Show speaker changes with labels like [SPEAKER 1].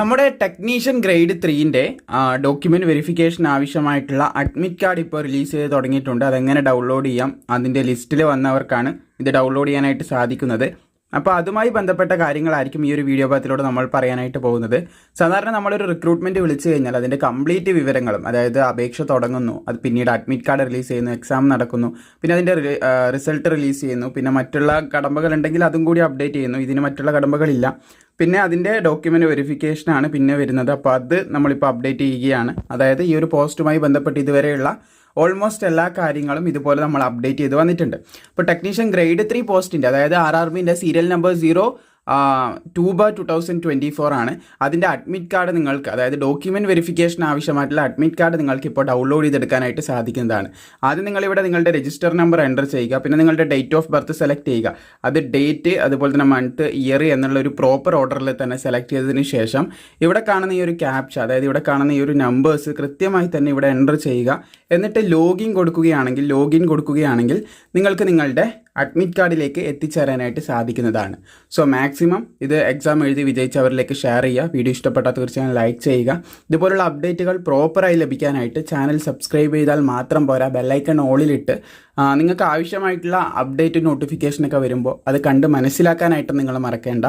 [SPEAKER 1] നമ്മുടെ technician grade ത്രീന്റെ document verification ആവശ്യമായിട്ടുള്ള അഡ്മിറ്റ് കാർഡ് ഇപ്പോൾ റിലീസ് ചെയ്ത് തുടങ്ങിയിട്ടുണ്ട്. അതെങ്ങനെ ഡൗൺലോഡ് ചെയ്യാം? അതിന്റെ ലിസ്റ്റിൽ വന്നവർക്കാണ് ഇത് ഡൗൺലോഡ് ചെയ്യാനായിട്ട് സാധിക്കുന്നത്. അപ്പോൾ അതുമായി ബന്ധപ്പെട്ട കാര്യങ്ങളായിരിക്കും ഈ ഒരു വീഡിയോ ഭാഗത്തിലൂടെ നമ്മൾ പറയാനായിട്ട് പോകുന്നത്. സാധാരണ നമ്മളൊരു റിക്രൂട്ട്മെന്റ് വിളിച്ചു കഴിഞ്ഞാൽ അതിന്റെ കംപ്ലീറ്റ് വിവരങ്ങളും അതായത് അപേക്ഷ തുടങ്ങുന്നു അത് പിന്നീട് അഡ്മിറ്റ് കാർഡ് റിലീസ് ചെയ്യുന്നു എക്സാം നടക്കുന്നു പിന്നെ അതിന്റെ റിസൾട്ട് റിലീസ് ചെയ്യുന്നു പിന്നെ മറ്റുള്ള കടമ്പകൾ ഉണ്ടെങ്കിൽ അതും കൂടി അപ്ഡേറ്റ് ചെയ്യുന്നു ഇതിന് മറ്റുള്ള കടമ്പകളില്ല. പിന്നെ അതിന്റെ ഡോക്യുമെന്റ് വെരിഫിക്കേഷനാണ് പിന്നെ വരുന്നത്. അപ്പോൾ അത് നമ്മളിപ്പോൾ അപ്ഡേറ്റ് ചെയ്യുകയാണ്. അതായത് ഈ ഒരു പോസ്റ്റുമായി ബന്ധപ്പെട്ട് ഇതുവരെയുള്ള ഓൾമോസ്റ്റ് എല്ലാ കാര്യങ്ങളും ഇതുപോലെ നമ്മൾ അപ്ഡേറ്റ് ചെയ്ത് വന്നിട്ടുണ്ട്. ഇപ്പോൾ ടെക്നീഷ്യൻ ഗ്രേഡ് ത്രീ പോസ്റ്റിന്റെ അതായത് ആർ ആർ ബിന്റെ സീരിയൽ നമ്പർ സീറോ ടു ബ ടു തൗസൻഡ് ട്വന്റി ഫോർ ആണ്. അതിന്റെ അഡ്മിറ്റ് കാർഡ് നിങ്ങൾക്ക് അതായത് ഡോക്യുമെന്റ് വെരിഫിക്കേഷൻ ആവശ്യമായിട്ടുള്ള അഡ്മിറ്റ് കാർഡ് നിങ്ങൾക്ക് ഇപ്പോൾ ഡൗൺലോഡ് ചെയ്തെടുക്കാനായിട്ട് സാധിക്കുന്നതാണ്. ആദ്യം നിങ്ങളിവിടെ നിങ്ങളുടെ രജിസ്റ്റർ നമ്പർ എന്റർ ചെയ്യുക പിന്നെ നിങ്ങളുടെ ഡേറ്റ് ഓഫ് ബർത്ത് സെലക്ട് ചെയ്യുക. അത് ഡേറ്റ് അതുപോലെ തന്നെ മന്ത് ഇയർ എന്നുള്ള ഒരു പ്രോപ്പർ ഓർഡറിൽ തന്നെ സെലക്ട് ചെയ്തതിന് ശേഷം ഇവിടെ കാണുന്ന ഈ ഒരു ക്യാപ്ച അതായത് ഇവിടെ കാണുന്ന ഈ ഒരു നമ്പേഴ്സ് കൃത്യമായി തന്നെ ഇവിടെ എന്റർ ചെയ്യുക. എന്നിട്ട് ലോഗിൻ കൊടുക്കുകയാണെങ്കിൽ ലോഗിൻ കൊടുക്കുകയാണെങ്കിൽ നിങ്ങൾക്ക് നിങ്ങളുടെ അഡ്മിറ്റ് കാർഡിലേക്ക് എത്തിച്ചേരാനായിട്ട് സാധിക്കുന്നതാണ്. സോ മാക്സിമം ഇത് എക്സാം എഴുതി വിജയിച്ചവരിലേക്ക് ഷെയർ ചെയ്യുക. വീഡിയോ ഇഷ്ടപ്പെട്ടാൽ തീർച്ചയായും ലൈക്ക് ചെയ്യുക. ഇതുപോലുള്ള അപ്ഡേറ്റുകൾ പ്രോപ്പറായി ലഭിക്കാനായിട്ട് ചാനൽ സബ്സ്ക്രൈബ് ചെയ്താൽ മാത്രം പോരാ. ബെല്ലൈക്കൺ ഓളിലിട്ട് നിങ്ങൾക്ക് ആവശ്യമായിട്ടുള്ള അപ്ഡേറ്റ് നോട്ടിഫിക്കേഷനൊക്കെ വരുമ്പോൾ അത് കണ്ട് മനസ്സിലാക്കാനായിട്ട് നിങ്ങൾ മറക്കേണ്ട.